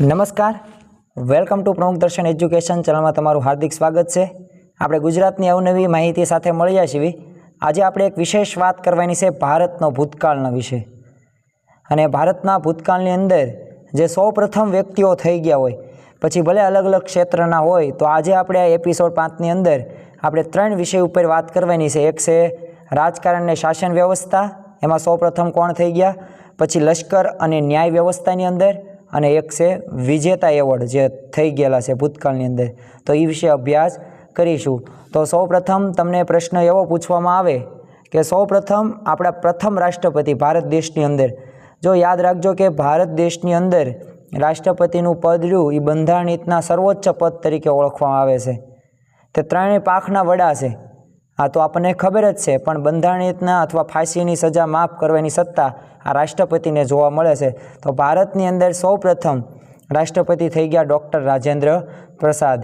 નમસ્કાર. Welcome to પ્રમુખ દર્શન એજ્યુકેશન ચેનલમાં તમારું હાર્દિક સ્વાગત છે. આપણે ગુજરાતની અવનવી માહિતી સાથે મળ્યા છીએ. આજે આપણે એક વિશેષ વાત કરવાની છે ભારતનો ભૂતકાળના વિશે. અને ભારતના ભૂતકાળની અંદર જે સૌ પ્રથમ વ્યક્તિઓ થઈ ગયા હોય, પછી ભલે અલગ અલગ ક્ષેત્રના હોય, તો આજે આપણે આ એપિસોડ પાંચની અંદર આપણે ત્રણ વિષય ઉપર વાત કરવાની છે. એક છે રાજકારણ અને શાસન વ્યવસ્થા. એમાં સૌ પ્રથમ કોણ થઈ ગયા? પછી લશ્કર અને ન્યાય વ્યવસ્થાની અંદર. અને એક છે વિજેતા એવોર્ડ જે થઈ ગયેલા છે ભૂતકાળની અંદર. તો એ વિશે અભ્યાસ કરીશું. તો સૌ પ્રથમ તમને પ્રશ્ન એવો પૂછવામાં આવે કે સૌ પ્રથમ આપણા પ્રથમ રાષ્ટ્રપતિ ભારત દેશની અંદર. જો યાદ રાખજો કે ભારત દેશની અંદર રાષ્ટ્રપતિનું પદ રહ્યું એ બંધારણ રીતના સર્વોચ્ચ પદ તરીકે ઓળખવામાં આવે છે. તે ત્રણેય પાંખના વડા છે. આ તો આપણને ખબર જ છે, પણ બંધારણીતના અથવા ફાંસીની સજા માફ કરવાની સત્તા આ રાષ્ટ્રપતિને જોવા મળે છે. તો ભારતની અંદર સૌપ્રથમ રાષ્ટ્રપતિ થઈ ગયા ડૉક્ટર રાજેન્દ્ર પ્રસાદ,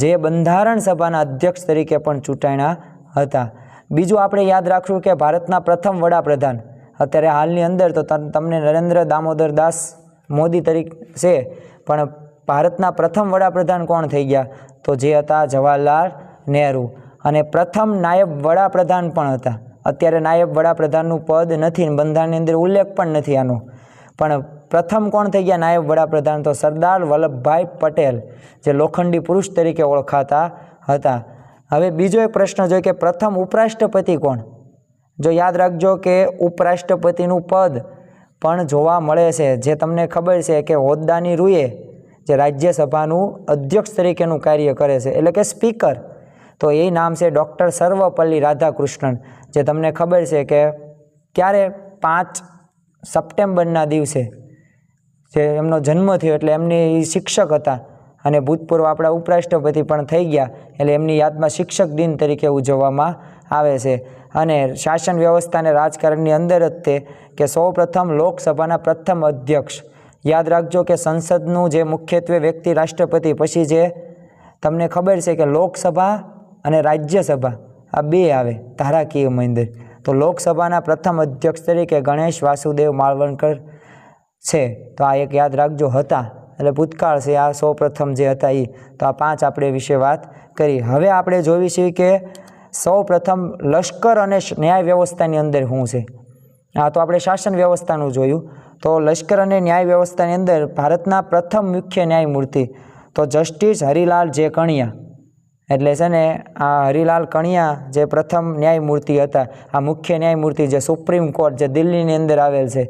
જે બંધારણ સભાના અધ્યક્ષ તરીકે પણ ચૂંટાણા હતા. બીજું આપણે યાદ રાખવું કે ભારતના પ્રથમ વડાપ્રધાન, અત્યારે હાલની અંદર તો તમને નરેન્દ્ર દામોદર દાસ મોદી તરીકે છે, પણ ભારતના પ્રથમ વડાપ્રધાન કોણ થઈ ગયા? તો જે હતા જવાહરલાલ નહેરુ. અને પ્રથમ નાયબ વડાપ્રધાન પણ હતા. અત્યારે નાયબ વડાપ્રધાનનું પદ નથી બંધારણની અંદર ઉલ્લેખ પણ નથી આનો. પણ પ્રથમ કોણ થઈ ગયા? નાયબ વડાપ્રધાન તો સરદાર વલ્લભભાઈ પટેલ, જે લોખંડી પુરુષ તરીકે ઓળખાતા હતા. હવે બીજો એક પ્રશ્ન જોઈએ કે પ્રથમ ઉપરાષ્ટ્રપતિ કોણ? જો યાદ રાખજો કે ઉપરાષ્ટ્રપતિનું પદ પણ જોવા મળે છે. જે તમને ખબર છે કે હોદ્દાની રૂએ જે રાજ્યસભાનું અધ્યક્ષ તરીકેનું કાર્ય કરે છે. એટલે કે સ્પીકર. તો એ નામ છે ડૉક્ટર સર્વપલ્લી રાધાકૃષ્ણન, જે તમને ખબર છે કે ક્યારે પાંચ સપ્ટેમ્બરના દિવસે જે એમનો જન્મ થયો એટલે એમની શિક્ષક હતા અને ભૂતપૂર્વ આપણા ઉપરાષ્ટ્રપતિ પણ થઈ ગયા એટલે એમની યાદમાં શિક્ષક દિન તરીકે ઉજવવામાં આવે છે. અને શાસન વ્યવસ્થાને રાજકારણની અંદર જ તે કે સૌ પ્રથમ લોકસભાના પ્રથમ અધ્યક્ષ. યાદ રાખજો કે સંસદનું જે મુખ્યત્વે વ્યક્તિ રાષ્ટ્રપતિ, પછી જે તમને ખબર છે કે લોકસભા અને રાજ્યસભા, આ બે આવે ધારાકીય મંદિર. તો લોકસભાના પ્રથમ અધ્યક્ષ તરીકે ગણેશ વાસુદેવ માળવણકર છે. તો આ એક યાદ રાખજો, હતા. એટલે ભૂતકાળ છે, આ સૌ પ્રથમ જે હતા એ તો આ પાંચ આપણે વિશે વાત કરી. હવે આપણે જોવી છે કે સૌ પ્રથમ લશ્કર અને ન્યાય વ્યવસ્થાની અંદર શું છે. આ તો આપણે શાસન વ્યવસ્થાનું જોયું. તો લશ્કર અને ન્યાય વ્યવસ્થાની અંદર ભારતના પ્રથમ મુખ્ય ન્યાયમૂર્તિ તો જસ્ટિસ હરિલાલ જે કણિયા. એટલે છે ને આ હરિલાલ કણિયા જે પ્રથમ ન્યાયમૂર્તિ હતા, આ મુખ્ય ન્યાયમૂર્તિ જે સુપ્રીમ કોર્ટ જે દિલ્હીની અંદર આવેલ છે,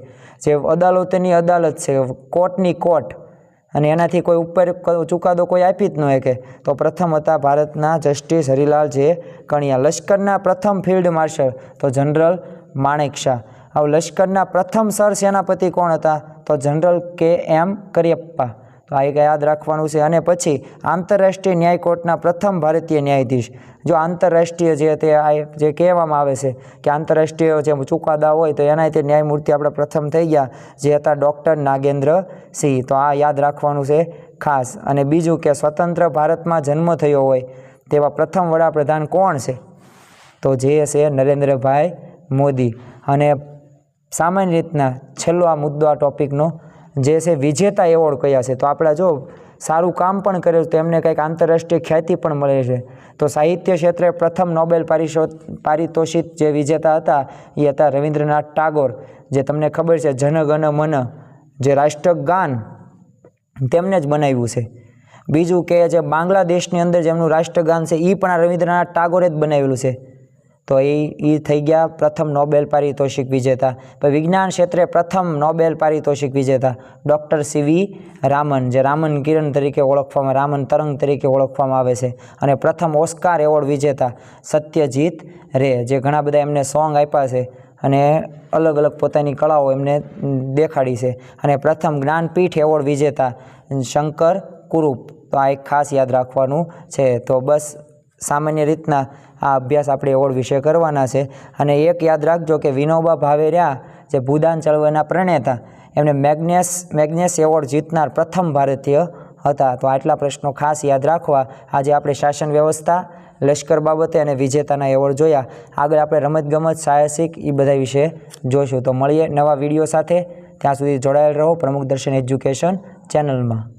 જે અદાલતની અદાલત છે, કોર્ટની કોર્ટ, અને એનાથી કોઈ ઉપર ચુકાદો કોઈ આપી જ ન શકે, તો પ્રથમ હતા ભારતના જસ્ટિસ હરિલાલ જે કણિયા. લશ્કરના પ્રથમ ફિલ્ડ માર્શલ તો જનરલ માણેક શાહ. હવે લશ્કરના પ્રથમ સર સેનાપતિ કોણ હતા? તો જનરલ કે એમ કરિયપ્પા. તો આ એક યાદ રાખવાનું છે. અને પછી આંતરરાષ્ટ્રીય ન્યાય કોર્ટના પ્રથમ ભારતીય ન્યાયાધીશ. જો આંતરરાષ્ટ્રીય જે તે આ જે કહેવામાં આવે છે કે આંતરરાષ્ટ્રીય જે ચુકાદા હોય તો એના તે ન્યાયમૂર્તિ આપણે પ્રથમ થઈ ગયા, જે હતા ડૉક્ટર નાગેન્દ્ર સિંહ. તો આ યાદ રાખવાનું છે ખાસ. અને બીજું કે સ્વતંત્ર ભારતમાં જન્મ થયો હોય તેવા પ્રથમ વડાપ્રધાન કોણ છે? તો જે છે નરેન્દ્રભાઈ મોદી. અને સામાન્ય રીતના છેલ્લો આ મુદ્દો આ ટોપિકનો જે છે વિજેતા એવોર્ડ કયા છે, તો આપણા જો સારું કામ પણ કર્યું તો એમને કંઈક આંતરરાષ્ટ્રીય ખ્યાતિ પણ મળે છે. તો સાહિત્ય ક્ષેત્રે પ્રથમ નોબેલ પારિશો પારિતોષિક જે વિજેતા હતા, એ હતા રવિન્દ્રનાથ ટાગોર. જે તમને ખબર છે જનગણ મન, જે રાષ્ટ્રગાન, તેમને જ બનાવ્યું છે. બીજું કે જે બાંગ્લાદેશની અંદર જેમનું રાષ્ટ્રગાન છે એ પણ આ રવિન્દ્રનાથ ટાગોરે જ બનાવેલું છે. તો એ એ થઈ ગયા પ્રથમ નોબેલ પારિતોષિક વિજેતા. પછી વિજ્ઞાન ક્ષેત્રે પ્રથમ નોબેલ પારિતોષિક વિજેતા ડૉક્ટર સીવી રામન, જે રામન કિરણ તરીકે ઓળખવામાં, રામન તરંગ તરીકે ઓળખવામાં આવે છે. અને પ્રથમ ઓસ્કાર એવોર્ડ વિજેતા સત્યજીત રે, જે ઘણા બધા એમને સોંગ આપ્યા છે અને અલગ અલગ પોતાની કળાઓ એમને દેખાડી છે. અને પ્રથમ જ્ઞાનપીઠ એવોર્ડ વિજેતા શંકર કુરૂપ. તો આ એક ખાસ યાદ રાખવાનું છે. તો બસ સામાન્ય રીતના આ અભ્યાસ આપણે એવોર્ડ વિશે કરવાના છે. અને એક યાદ રાખજો કે વિનોબા ભાવે જે ભૂદાન ચળવળના પ્રણેતા, એમને મેગ્નેસ મેગ્નેસ એવોર્ડ જીતનાર પ્રથમ ભારતીય હતા. તો આટલા પ્રશ્નો ખાસ યાદ રાખવા. આજે આપણે શાસન વ્યવસ્થા, લશ્કર બાબતે અને વિજેતાના એવોર્ડ જોયા. આગળ આપણે રમતગમત, સાહસિક એ બધા વિશે જોઈશું. તો મળીએ નવા વીડિયો સાથે. ત્યાં સુધી જોડાયેલ રહો. પ્રમુખ દર્શન એજ્યુકેશન ચેનલમાં.